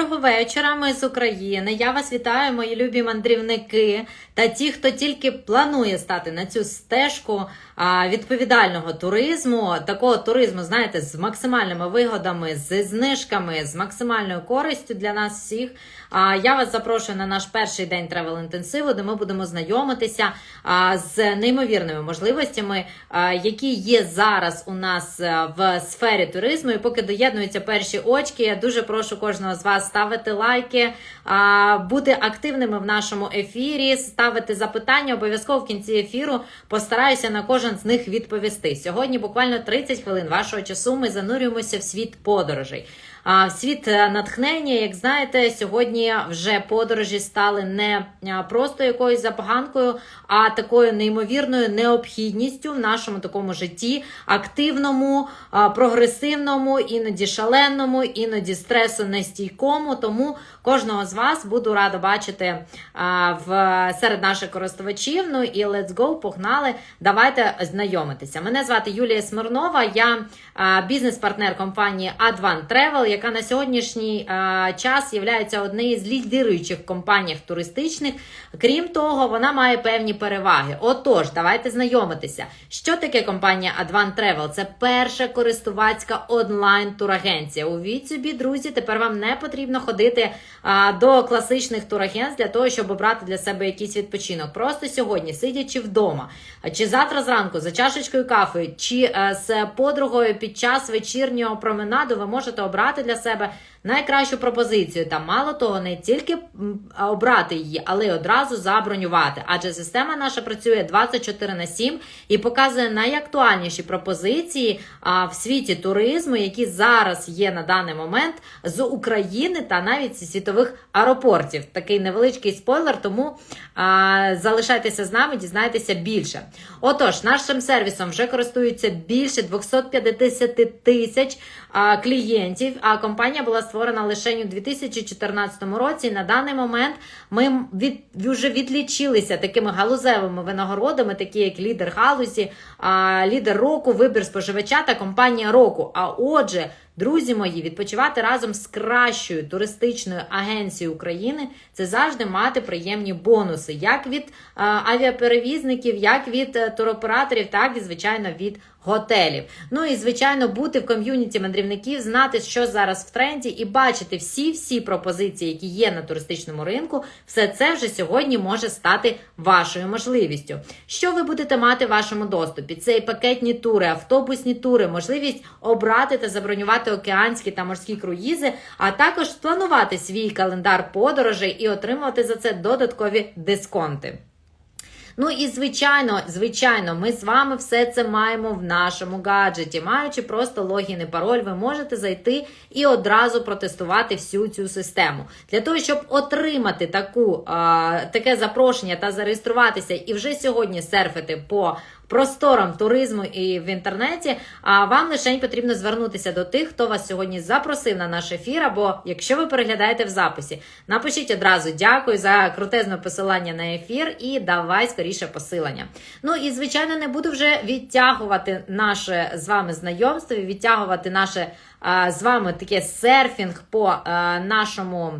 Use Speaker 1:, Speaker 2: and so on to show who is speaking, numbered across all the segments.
Speaker 1: Доброго вечора, ми з України. Я вас вітаю, мої любі мандрівники та ті, хто тільки планує стати на цю стежку відповідального туризму, такого туризму, знаєте, з максимальними вигодами, з знижками, з максимальною користю для нас всіх. Я вас запрошую на наш перший день тревел інтенсиву, де ми будемо знайомитися з неймовірними можливостями, які є зараз у нас в сфері туризму. І поки доєднуються перші очки, я дуже прошу кожного з вас ставити лайки, бути активними в нашому ефірі, ставити запитання. Обов'язково в кінці ефіру постараюся на кожен з них відповісти. Сьогодні буквально 30 хвилин вашого часу ми занурюємося в світ подорожей. Світ е, натхнення, як знаєте, сьогодні вже подорожі стали не просто якоюсь забаганкою, а такою неймовірною необхідністю в нашому такому житті, активному, прогресивному, іноді шаленому, іноді стресу нестійкому. Тому кожного з вас буду рада бачити в серед наших користувачів. Ну і let's go, погнали. Давайте знайомитися. Мене звати Юлія Смирнова. Я бізнес-партнер компанії Advan Travel, яка на сьогоднішній а, час є однією з лідируючих компаній туристичних. Крім того, вона має певні переваги. Отож, давайте знайомитися. Що таке компанія Advan Travel? Це перша користувацька онлайн турагенція. Увіть собі, друзі, тепер вам не потрібно ходити а, до класичних турагентств для того, щоб обрати для себе якийсь відпочинок. Просто сьогодні, сидячи вдома, чи завтра зранку за чашечкою кафи, чи е, з подругою під час вечірнього променаду, ви можете обрати для себе найкращу пропозицію. Та мало того, не тільки обрати її, але й одразу забронювати. Адже система наша працює 24 на 7 і показує найактуальніші пропозиції в світі туризму, які зараз є на даний момент з України та навіть зі світових аеропортів. Такий невеличкий спойлер, тому залишайтеся з нами, дізнайтеся більше. Отож, нашим сервісом вже користуються більше 250 тисяч клієнтів. А компанія була створена лише у 2014 році. І на даний момент ми від, вже відлічилися такими галузевими винагородами, такі як лідер галузі, лідер року, вибір споживача та компанія року. А отже, Друзі мої, відпочивати разом з кращою туристичною агенцією України це завжди мати приємні бонуси, як від авіаперевізників, як від е, туроператорів, так і звичайно від готелів. Ну і звичайно, бути в ком'юніті мандрівників, знати, що зараз в тренді, і бачити всі-всі пропозиції, які є на туристичному ринку. Все це вже сьогодні може стати вашою можливістю. Що ви будете мати в вашому доступі? Це і пакетні тури, автобусні тури, можливість обрати та забронювати океанські та морські круїзи, а також спланувати свій календар подорожей і отримувати за це додаткові дисконти. Ну і звичайно, звичайно, ми з вами все це маємо в нашому гаджеті. Маючи просто логін і пароль, ви можете зайти і одразу протестувати всю цю систему. Для того, щоб отримати таку, таке запрошення та зареєструватися і вже сьогодні серфити по просторам туризму і в інтернеті, а вам лише потрібно звернутися до тих, хто вас сьогодні запросив на наш ефір. Або якщо ви переглядаєте в записі, напишіть одразу дякую за крутезне посилання на ефір і давай скоріше посилання. Ну і звичайно, не буду вже відтягувати наше з вами знайомство, відтягувати наше а, з вами таке серфінг по а, нашому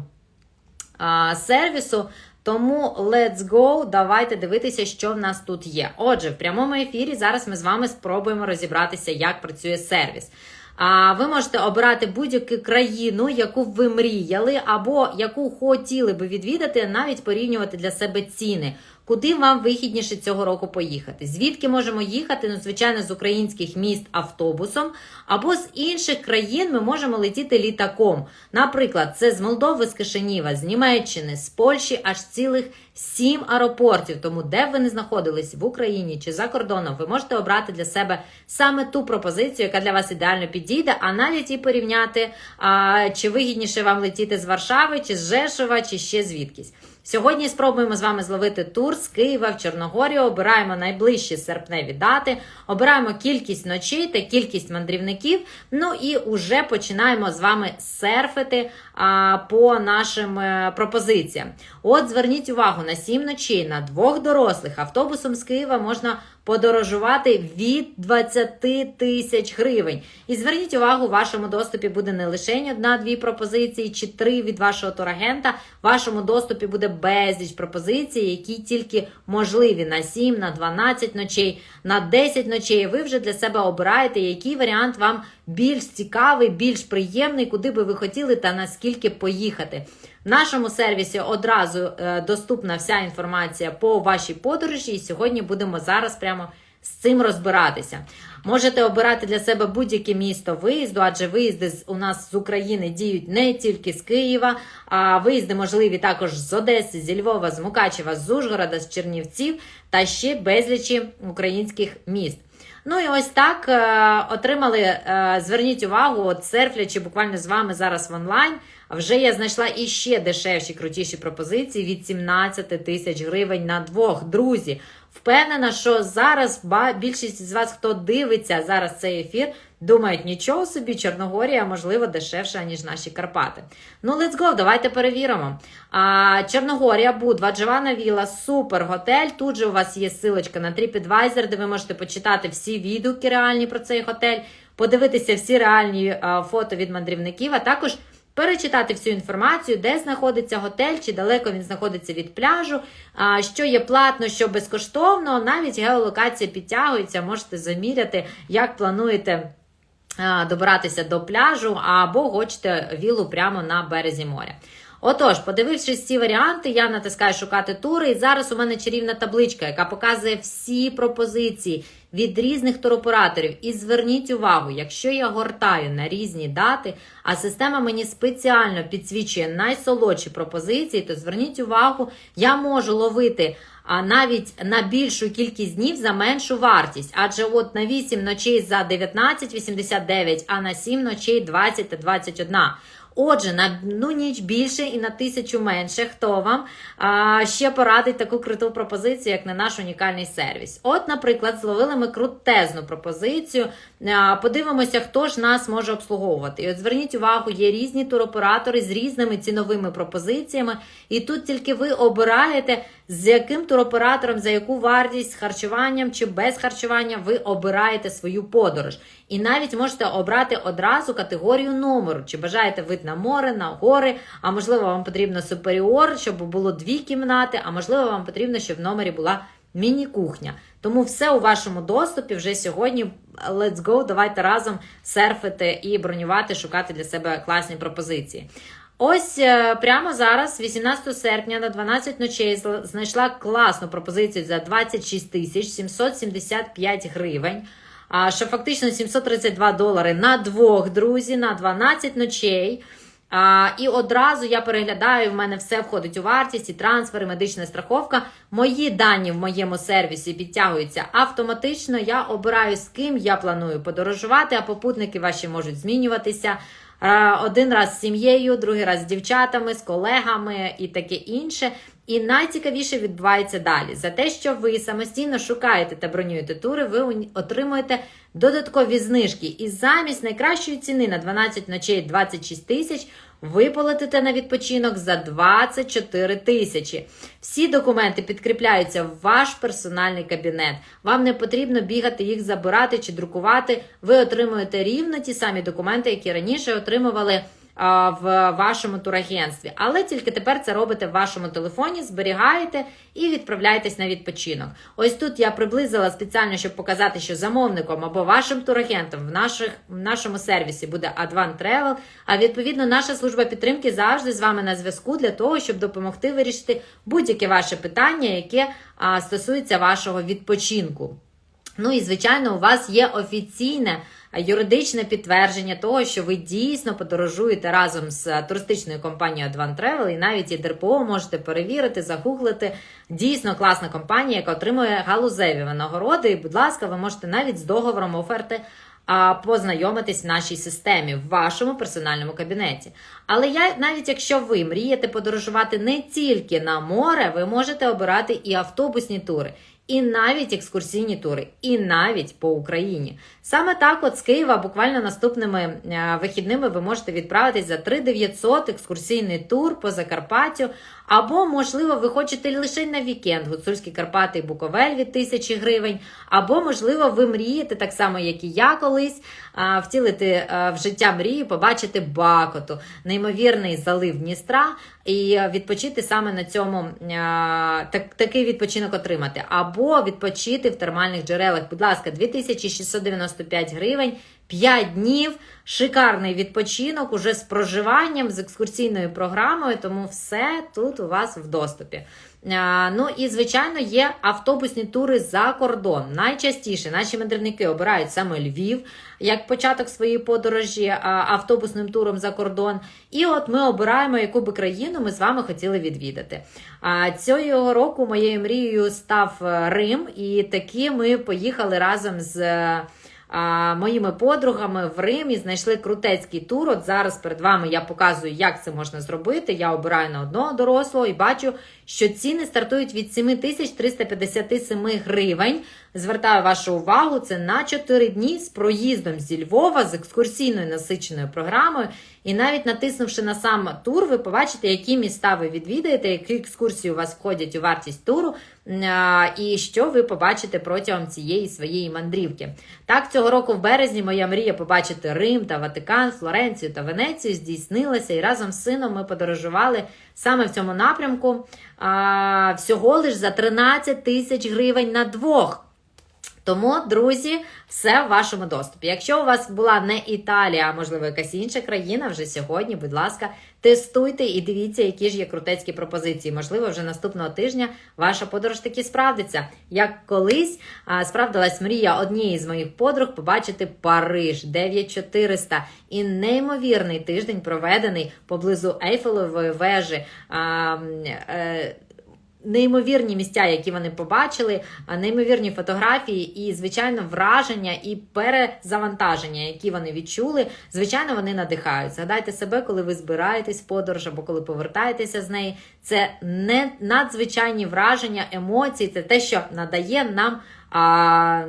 Speaker 1: а, сервісу. Тому let's go, давайте дивитися, що в нас тут є. Отже, в прямому ефірі зараз ми з вами спробуємо розібратися, як працює сервіс. А ви можете обирати будь-яку країну, яку ви мріяли, або яку хотіли би відвідати, навіть порівнювати для себе ціни. Куди вам вигідніше цього року поїхати? Звідки можемо їхати? Ну, звичайно, з українських міст автобусом, або з інших країн ми можемо летіти літаком. Наприклад, це з Молдови, з Кишиніва, з Німеччини, з Польщі аж цілих сім аеропортів. Тому, де б ви не знаходились в Україні чи за кордоном, ви можете обрати для себе саме ту пропозицію, яка для вас ідеально підійде, а навіть і порівняти, а, чи вигідніше вам летіти з Варшави, чи з Жешова, чи ще звідкись. Сьогодні спробуємо з вами зловити тур з Києва в Чорногорію. Обираємо найближчі серпневі дати, обираємо кількість ночей та кількість мандрівників. Ну і вже починаємо з вами серфити а, по нашим е, пропозиціям. От зверніть увагу на 7 ночей на двох дорослих автобусом з Києва можна подорожувати від 20 тисяч гривень. І зверніть увагу, у вашому доступі буде не лише одна-дві пропозиції чи три від вашого турагента. В вашому доступі буде безліч пропозицій, які тільки можливі на 7, на 12 ночей, на 10 ночей. Ви вже для себе обираєте, який варіант вам більш цікавий, більш приємний, куди би ви хотіли та наскільки поїхати. В нашому сервісі одразу е, доступна вся інформація по вашій подорожі, і сьогодні будемо зараз прямо з цим розбиратися. Можете обирати для себе будь-яке місто виїзду, адже виїзди у нас з України діють не тільки з Києва, а виїзди можливі також з Одеси, зі Львова, з Мукачева, з Ужгорода, з Чернівців та ще безлічі українських міст. Ну і ось так е, отримали. Е, зверніть увагу, от серфлячи буквально з вами зараз в онлайн. Вже я знайшла іще дешевші, крутіші пропозиції від 17 тисяч гривень на двох. Друзі, впевнена, що зараз більшість з вас, хто дивиться зараз цей ефір, думають, нічого собі, Чорногорія, можливо, дешевша, ніж наші Карпати. Ну, let's go, давайте перевіримо. А, Чорногорія, Будва, Джована Віла, супер готель. Тут же у вас є силочка на TripAdvisor, де ви можете почитати всі відгуки реальні про цей готель, подивитися всі реальні а, фото від мандрівників, а також перечитати всю інформацію, де знаходиться готель, чи далеко він знаходиться від пляжу, що є платно, що безкоштовно. Навіть геолокація підтягується, можете заміряти, як плануєте. Добиратися до пляжу або хочете вілу прямо на березі моря. Отож, подивившись ці варіанти, я натискаю шукати тури, і зараз у мене чарівна табличка, яка показує всі пропозиції від різних туроператорів. І зверніть увагу, якщо я гортаю на різні дати, а система мені спеціально підсвічує найсолодші пропозиції, то зверніть увагу, я можу ловити. А навіть на більшу кількість днів за меншу вартість. Адже от на 8 ночей за 19,89, а на 7 ночей 20 та 21. Отже, на одну ніч більше і на тисячу менше. Хто вам а, ще порадить таку круту пропозицію, як на наш унікальний сервіс? От, наприклад, зловили ми крутезну пропозицію. А, подивимося, хто ж нас може обслуговувати. І от зверніть увагу, є різні туроператори з різними ціновими пропозиціями, і тут тільки ви обираєте, з яким туроператором, за яку вартість, харчуванням чи без харчування ви обираєте свою подорож. І навіть можете обрати одразу категорію номеру. Чи бажаєте вид на море, на гори, а можливо, вам потрібно суперіор, щоб було дві кімнати, а можливо, вам потрібно, щоб в номері була міні-кухня. Тому все у вашому доступі вже сьогодні. Let's go, давайте разом серфити і бронювати, шукати для себе класні пропозиції. Ось е, прямо зараз, 18 серпня, на 12 ночей, знайшла класну пропозицію за 26 тисяч 775 гривень. Що фактично 732 долари на двох, друзі, на 12 ночей. А, і одразу я переглядаю, в мене все входить у вартість, і трансфер, і медична страховка. Мої дані в моєму сервісі підтягуються автоматично. Я обираю, з ким я планую подорожувати, а попутники ваші можуть змінюватися. Е, Один раз з сім'єю, другий раз з дівчатами, з колегами і таке інше. І найцікавіше відбувається далі. За те, що ви самостійно шукаєте та бронюєте тури, ви отримуєте додаткові знижки. І замість найкращої ціни на 12 ночей 26 тисяч ви полетите на відпочинок за 24 тисячі. Всі документи підкріпляються в ваш персональний кабінет. Вам не потрібно бігати їх забирати чи друкувати. Ви отримуєте рівно ті самі документи, які раніше отримували в вашому турагентстві. Але тільки тепер це робите в вашому телефоні, зберігаєте і відправляєтесь на відпочинок. Ось тут я приблизила спеціально, щоб показати, що замовником або вашим турагентом в, наших, в нашому сервісі буде Advan Travel, а відповідно наша служба підтримки завжди з вами на зв'язку для того, щоб допомогти вирішити будь-яке ваше питання, яке а, стосується вашого відпочинку. Ну і звичайно, у вас є офіційне юридичне підтвердження того, що ви дійсно подорожуєте разом з е, туристичною компанією Advan Travel, і навіть і ДРПО можете перевірити, загуглити. Дійсно класна компанія, яка отримує галузеві винагороди. І, будь ласка, ви можете навіть з договором оферти а, познайомитись в нашій системі, в вашому персональному кабінеті. Але я, навіть якщо ви мрієте подорожувати не тільки на море, ви можете обирати і автобусні тури. І навіть екскурсійні тури, і навіть по Україні. Саме так, от з Києва, буквально наступними е, вихідними ви можете відправитись за 3900 екскурсійний тур по Закарпаттю. Або, можливо, ви хочете лише на вікенд Гуцульські Карпати і Буковель від тисячі гривень. Або, можливо, ви мрієте, так само, як і я колись, втілити в життя мрію, побачити Бакоту, неймовірний залив Дністра, і відпочити саме на цьому так, такий відпочинок отримати. Або відпочити в термальних джерелах. Будь ласка, 2695 гривень. 5 днів, шикарний відпочинок уже з проживанням, з екскурсійною програмою, тому все тут у вас в доступі. Ну і, звичайно, є автобусні тури за кордон. Найчастіше наші мандрівники обирають саме Львів як початок своєї подорожі автобусним туром за кордон. І от ми обираємо, яку би країну ми з вами хотіли відвідати. А цього року моєю мрією став е, Рим, і таки ми поїхали разом з. Моїми подругами в Римі знайшли крутецький тур. От зараз перед вами я показую, як це можна зробити. Я обираю на одного дорослого і бачу, що ціни стартують від 7357 гривень. Звертаю вашу увагу, це на 4 дні з проїздом зі Львова, з екскурсійною насиченою програмою. І навіть натиснувши на сам тур, ви побачите, які міста ви відвідаєте, які екскурсії у вас входять у вартість туру, і що ви побачите протягом цієї своєї мандрівки. Так, цього року в березні моя мрія побачити Рим та Ватикан, Флоренцію та Венецію здійснилася, і разом з сином ми подорожували саме в цьому напрямку всього лиш за 13 тисяч гривень на двох. Тому, друзі, все в вашому доступі. Якщо у вас була не Італія, а можливо якась інша країна, вже сьогодні, будь ласка, тестуйте і дивіться, які ж є крутецькі пропозиції. Можливо, вже наступного тижня ваша подорож таки справдиться. Як колись а, справдилась мрія однієї з моїх подруг побачити Париж 9400 і неймовірний тиждень проведений поблизу Ейфелевої вежі. А, м, е, Неймовірні місця, які вони побачили, неймовірні фотографії, і, звичайно, враження і перезавантаження, які вони відчули. Звичайно, вони надихають. Згадайте себе, коли ви збираєтесь в подорож або коли повертаєтеся з неї. Це не надзвичайні враження, емоції, це те, що надає нам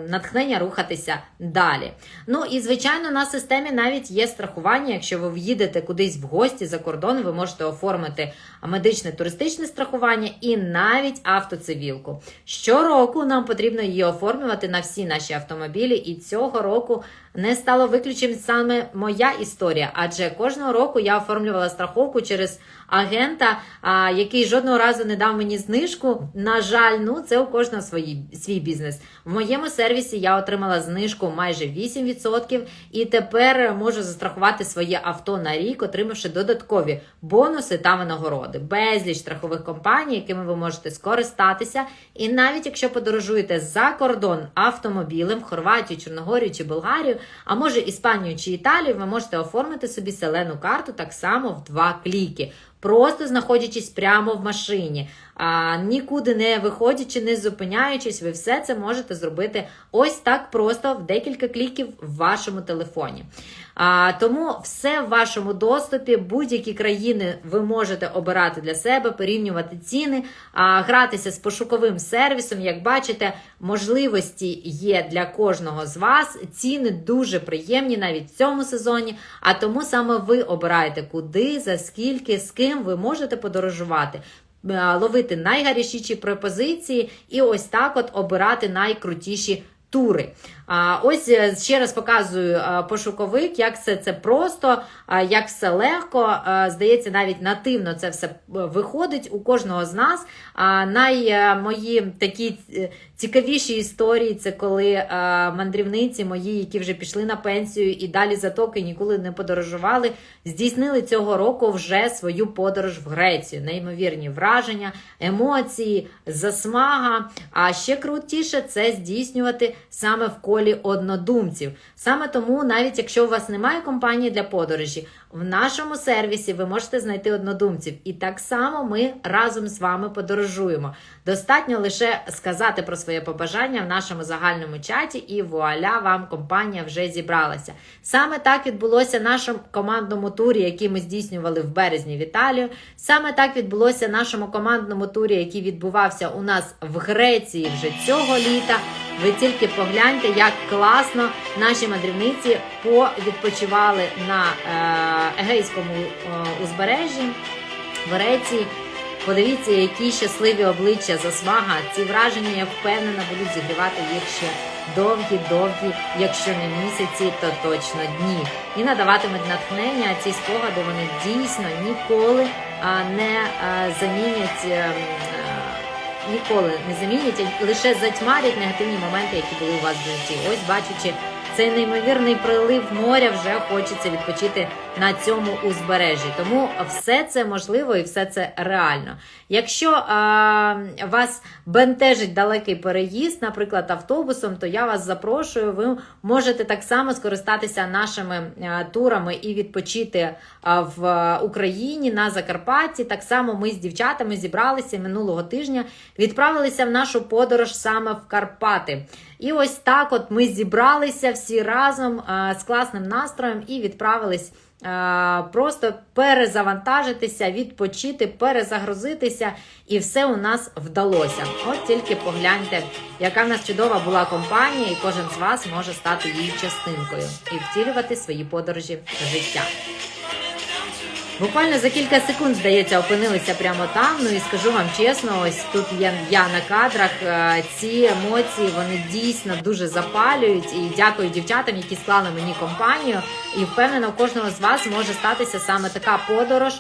Speaker 1: натхнення рухатися далі. Ну і звичайно, на системі навіть є страхування. Якщо ви в'їдете кудись в гості за кордон, ви можете оформити медичне туристичне страхування і навіть автоцивілку. Щороку нам потрібно її оформлювати на всі наші автомобілі, і цього року не стало виключенням саме моя історія, адже кожного року я оформлювала страховку через агента, який жодного разу не дав мені знижку. На жаль, ну це у кожного свої, свій бізнес. В моєму сервісі я отримала знижку майже 8%, і тепер можу застрахувати своє авто на рік, отримавши додаткові бонуси та винагороди. Безліч страхових компаній, якими ви можете скористатися. І навіть якщо подорожуєте за кордон автомобілем в Хорватію, Чорногорію чи Болгарію, а може Іспанію чи Італію, ви можете оформити собі зелену карту так само в два кліки. Просто знаходячись прямо в машині, а, нікуди не виходячи, не зупиняючись, ви все це можете зробити ось так просто в декілька кліків в вашому телефоні. А, тому все в вашому доступі, будь-які країни ви можете обирати для себе, порівнювати ціни, а, гратися з пошуковим сервісом. Як бачите, можливості є для кожного з вас. Ціни дуже приємні навіть в цьому сезоні. А тому саме ви обираєте, куди, за скільки, з ким ви можете подорожувати. е, Ловити найгарячіші пропозиції і ось так от обирати найкрутіші тури. А, Ось е, ще раз показую е, пошуковик, як все це просто, е, як все легко. Здається, навіть нативно це все виходить у кожного з нас. Най мої такі цікавіші історії це коли мандрівниці мої, які вже пішли на пенсію і далі затоки ніколи не подорожували, здійснили цього року вже свою подорож в Грецію. Неймовірні враження, емоції, засмага. А ще крутіше це здійснювати саме в колі колі однодумців. Саме тому, навіть якщо у вас немає компанії для подорожі, в нашому сервісі ви можете знайти однодумців. І так само ми разом з вами подорожуємо. Достатньо лише сказати про своє побажання в нашому загальному чаті, і вуаля, вам компанія вже зібралася. Саме так відбулося нашому командному турі, який ми здійснювали в березні в Італію. Саме так відбулося нашому командному турі, який відбувався у нас в Греції вже цього літа. Ви тільки погляньте, як класно наші мандрівниці повідпочивали на е, Егейському е, узбережжі Греції. Подивіться, які щасливі обличчя засмага. Ці враження, я впевнена, будуть зігрівати їх ще довгі-довгі, якщо не місяці, то точно дні. І надаватимуть натхнення. Ці спогади вони дійсно ніколи а, не замінять. Ніколи не замінять, лише затьмарять негативні моменти, які були у вас в житті. Ось бачачи цей неймовірний прилив моря, вже хочеться відпочити на цьому узбережжі. Тому все це можливо і все це реально. Якщо а, вас бентежить далекий переїзд, наприклад, автобусом, то я вас запрошую. Ви можете так само скористатися нашими турами і відпочити в Україні на Закарпатті. Так само ми з дівчатами зібралися минулого тижня, відправилися в нашу подорож саме в Карпати. І ось так, от ми зібралися всі разом а, з класним настроєм і відправились. а, Просто перезавантажитися, відпочити, перезагрузитися, і все у нас вдалося. От тільки погляньте, яка в нас чудова була компанія, і кожен з вас може стати її частинкою і втілювати свої подорожі життя. Буквально за кілька секунд, здається, опинилися прямо там. Ну і скажу вам чесно, ось тут є я на кадрах. е, Ці емоції вони дійсно дуже запалюють. І дякую дівчатам, які склали мені компанію. І впевнена, у кожного з вас може статися саме така подорож.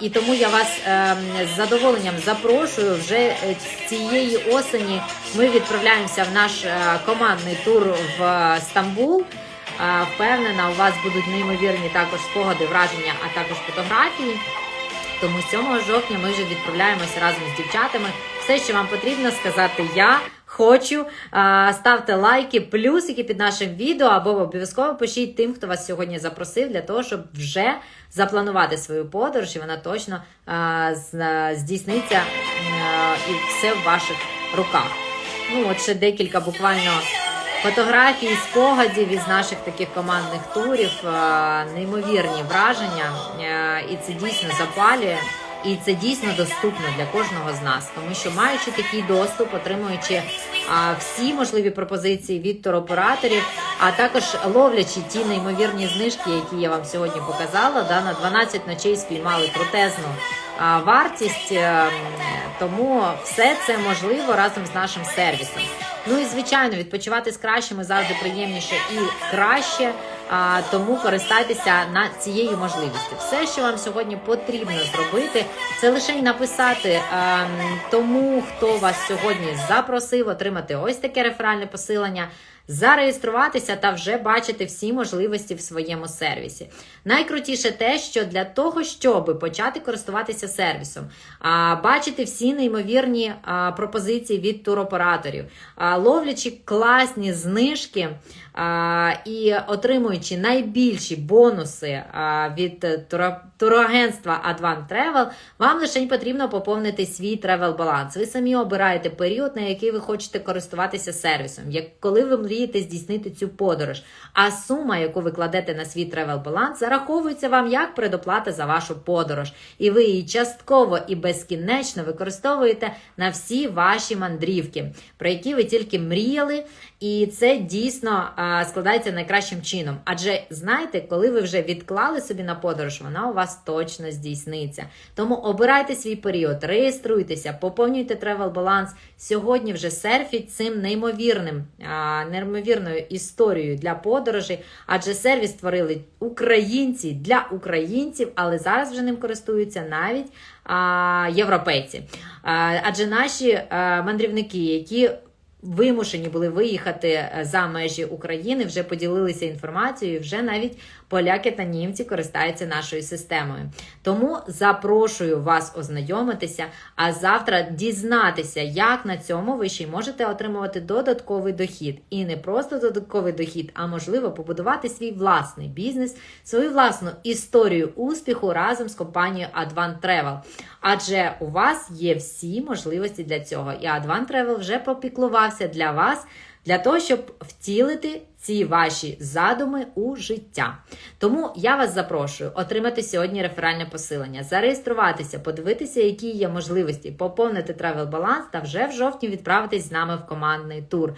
Speaker 1: І тому я вас е, з задоволенням запрошую вже е, цієї осені. Ми відправляємося в наш е, командний тур в е, Стамбул. Е, Впевнена, у вас будуть неймовірні також спогади, враження, а також фотографії. Тому 7 жовтня ми вже відправляємося разом з дівчатами. Все, що вам потрібно сказати, я хочу. Е, Ставте лайки, плюсики під нашим відео, або обов'язково пишіть тим, хто вас сьогодні запросив, для того, щоб вже запланувати свою подорож, і вона точно е, здійсниться і все в ваших руках. Ну, от ще декілька буквально фотографій, спогадів із наших таких командних турів, е, неймовірні враження, е, і це дійсно запалює. І це дійсно доступно для кожного з нас, тому що маючи такий доступ, отримуючи всі можливі пропозиції від туроператорів, а також ловлячи ті неймовірні знижки, які я вам сьогодні показала, да, на 12 ночей спіймали крутезну вартість. е, Тому все це можливо разом з нашим сервісом. Ну і звичайно, відпочивати з кращими завжди приємніше і краще. А, тому користайтеся на цією можливістю. Все, що вам сьогодні потрібно зробити, це лише й написати а, тому, хто вас сьогодні запросив, отримати ось таке реферальне посилання. Зареєструватися та вже бачити всі можливості в своєму сервісі. Найкрутіше те, що для того, щоб почати користуватися сервісом, бачити всі неймовірні пропозиції від туроператорів, ловлячи класні знижки і отримуючи найбільші бонуси від турагентства Advan Travel, вам лише потрібно поповнити свій тревел баланс. Ви самі обираєте період, на який ви хочете користуватися сервісом, як коли ви мрієте здійснити цю подорож. А сума, яку ви кладете на свій тревел баланс, зараховується вам як предоплата за вашу подорож, і ви її частково і безкінечно використовуєте на всі ваші мандрівки, про які ви тільки мріяли. І це дійсно складається найкращим чином. Адже знаєте, коли ви вже відклали собі на подорож, вона у вас точно здійсниться. Тому обирайте свій період, реєструйтеся, поповнюйте тревел баланс. Сьогодні вже серфіть цим неймовірним, неймовірною історією для подорожей, адже сервіс створили українці для українців, але зараз вже ним користуються навіть європейці. Адже наші мандрівники, які вимушені були виїхати е, за межі України, вже поділилися інформацією. Вже навіть поляки та німці користаються нашою системою. Тому запрошую вас ознайомитися, а завтра дізнатися, як на цьому ви ще й можете отримувати додатковий дохід. І не просто додатковий дохід, а можливо побудувати свій власний бізнес, свою власну історію успіху разом з компанією Advan Travel. Адже у вас є всі можливості для цього. І Advan Travel вже попіклувався для вас. Для того, щоб втілити ці ваші задуми у життя. Тому я вас запрошую отримати сьогодні реферальне посилення, зареєструватися, подивитися, які є можливості, поповнити тревел баланс та вже в жовтні відправитись з нами в командний тур.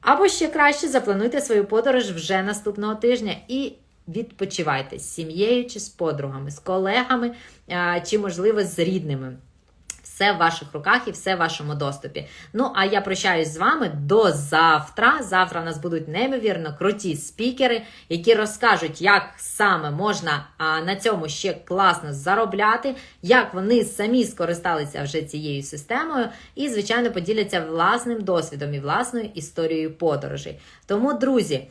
Speaker 1: Або ще краще заплануйте свою подорож вже наступного тижня і відпочивайте з сім'єю чи з подругами, з колегами, чи, можливо, з рідними. Все в ваших руках і все в вашому доступі. Ну, а я прощаюсь з вами до завтра. Завтра у нас будуть неймовірно круті спікери, які розкажуть, як саме можна на цьому ще класно заробляти, як вони самі скористалися вже цією системою, і, звичайно, поділяться власним досвідом і власною історією подорожей. Тому, друзі.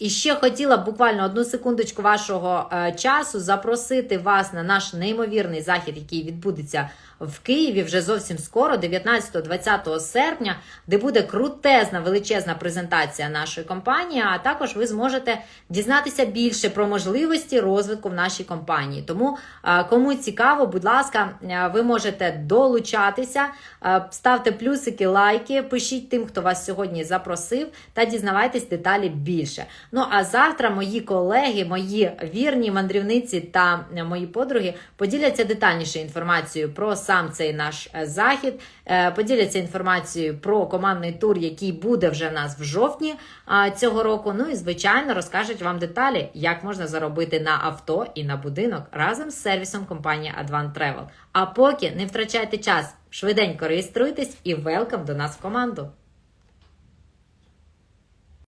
Speaker 1: І ще хотіла б буквально одну секундочку вашого е, часу запросити вас на наш неймовірний захід, який відбудеться в Києві вже зовсім скоро, 19-20 серпня, де буде крутезна величезна презентація нашої компанії. А також ви зможете дізнатися більше про можливості розвитку в нашій компанії. Тому е, кому цікаво, будь ласка, е, ви можете долучатися, е, ставте плюсики, лайки, пишіть тим, хто вас сьогодні запросив, та дізнавайтесь деталі більше. Ну а завтра мої колеги, мої вірні мандрівниці та мої подруги поділяться детальніше інформацією про сам цей наш е, захід, е, поділяться інформацією про командний тур, який буде вже в нас в жовтні цього року. Ну і звичайно розкажуть вам деталі, як можна заробити на авто і на будинок разом з сервісом компанії Advan Travel. А поки не втрачайте час, швиденько реєструйтесь і велкам до нас в команду.